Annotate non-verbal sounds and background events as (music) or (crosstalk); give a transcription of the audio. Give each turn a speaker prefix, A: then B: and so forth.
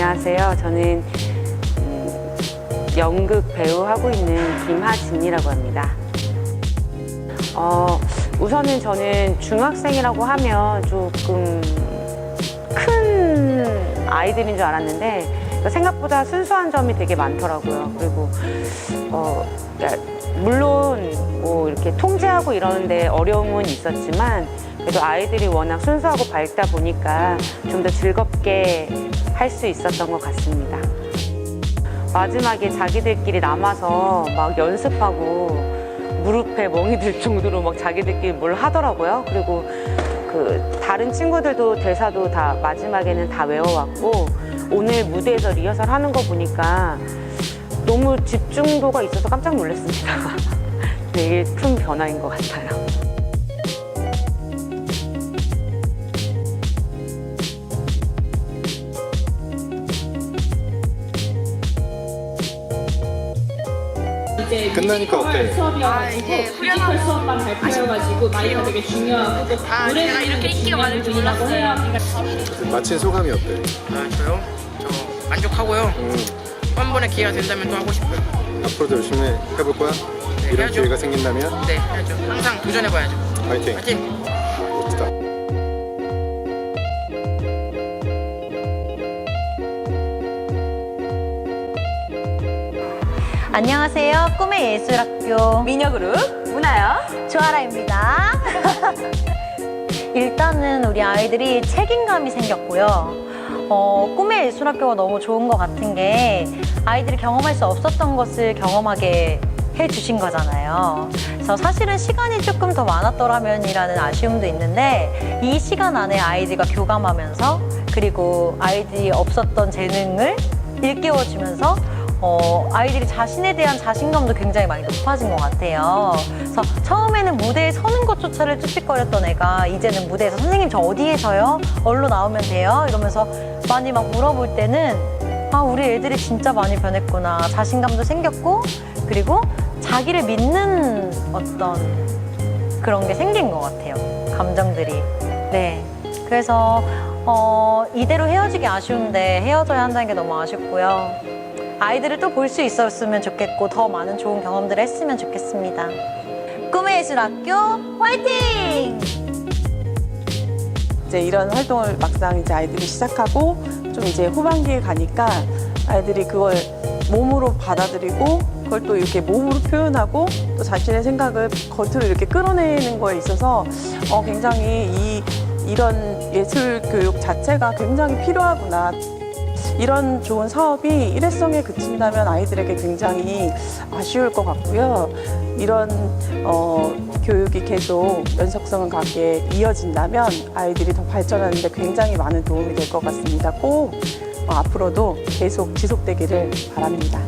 A: 안녕하세요. 저는 음, 연극 배우 하고 있는 김하진이라고 합니다. 어, 우선은 저는 중학생이라고 하면 조금 큰 아이들인 줄 알았는데 생각보다 순수한 점이 되게 많더라고요. 그리고 어, 그러니까 물론 뭐 이렇게 통제하고 이러는데 어려움은 있었지만 그래도 아이들이 워낙 순수하고 밝다 보니까 좀 더 즐겁게 할 수 있었던 것 같습니다. 마지막에 자기들끼리 남아서 막 연습하고 무릎에 멍이 들 정도로 막 자기들끼리 뭘 하더라고요. 그리고 그 다른 친구들도 대사도 다 마지막에는 다 외워왔고 오늘 무대에서 리허설 하는 거 보니까 너무 집중도가 있어서 깜짝 놀랐습니다. (laughs) 되게 큰 변화인 것 같아요.
B: 이제
C: 끝나니까
B: 뮤지컬
C: 어때?
B: 수업이어가지고
D: 아, 이제 후련하고
B: 뮤지컬 수업만 발표여가지고 나이가 되게 중요하고 또
D: 아,
B: 노래
D: 제가 이렇게 인기가 많을 줄
B: 중요한
D: 몰랐어요.
B: 부분이라고 해요.
C: 마친 소감이 어때?
D: 아 저요? 저 만족하고요.
C: 음,
D: 한 번에 기회가 된다면 또 하고 싶어요.
C: 앞으로도 열심히 해볼 거야?
D: 네,
C: 이런
D: 해야죠.
C: 기회가 생긴다면
D: 네, 해야죠. 항상 도전해봐야죠.
C: 화이팅!
D: 파이팅!
E: 안녕하세요. 꿈의 예술학교
A: 미녀그룹 문아요.
E: 조아라입니다. (laughs) 일단은 우리 아이들이 책임감이 생겼고요. 어, 꿈의 예술학교가 너무 좋은 것 같은 게 아이들이 경험할 수 없었던 것을 경험하게 해주신 거잖아요. 그래서 사실은 시간이 조금 더 많았더라면이라는 아쉬움도 있는데 이 시간 안에 아이들과 교감하면서 그리고 아이들이 없었던 재능을 일깨워주면서 어, 아이들이 자신에 대한 자신감도 굉장히 많이 높아진 것 같아요. 그래서 처음에는 무대에 서는 것조차를 쭈삣거렸던 애가 이제는 무대에서 선생님 저 어디에서요? 얼로 나오면 돼요? 이러면서 많이 막 물어볼 때는 아, 우리 애들이 진짜 많이 변했구나. 자신감도 생겼고, 그리고 자기를 믿는 어떤 그런 게 생긴 것 같아요. 감정들이. 네. 그래서, 어, 이대로 헤어지기 아쉬운데 헤어져야 한다는 게 너무 아쉽고요. 아이들을 또 볼 수 있었으면 좋겠고, 더 많은 좋은 경험들을 했으면 좋겠습니다. 꿈의 예술학교 화이팅!
F: 이제 이런 활동을 막상 이제 아이들이 시작하고 좀 이제 후반기에 가니까 아이들이 그걸 몸으로 받아들이고 그걸 또 이렇게 몸으로 표현하고 또 자신의 생각을 겉으로 이렇게 끌어내는 거에 있어서 어, 굉장히 이 이런 예술 교육 자체가 굉장히 필요하구나. 이런 좋은 사업이 일회성에 그친다면 아이들에게 굉장히 아쉬울 것 같고요. 이런 어, 교육이 계속 연속성을 갖게 이어진다면 아이들이 더 발전하는 데 굉장히 많은 도움이 될 것 같습니다. 꼭 어, 앞으로도 계속 지속되기를 바랍니다.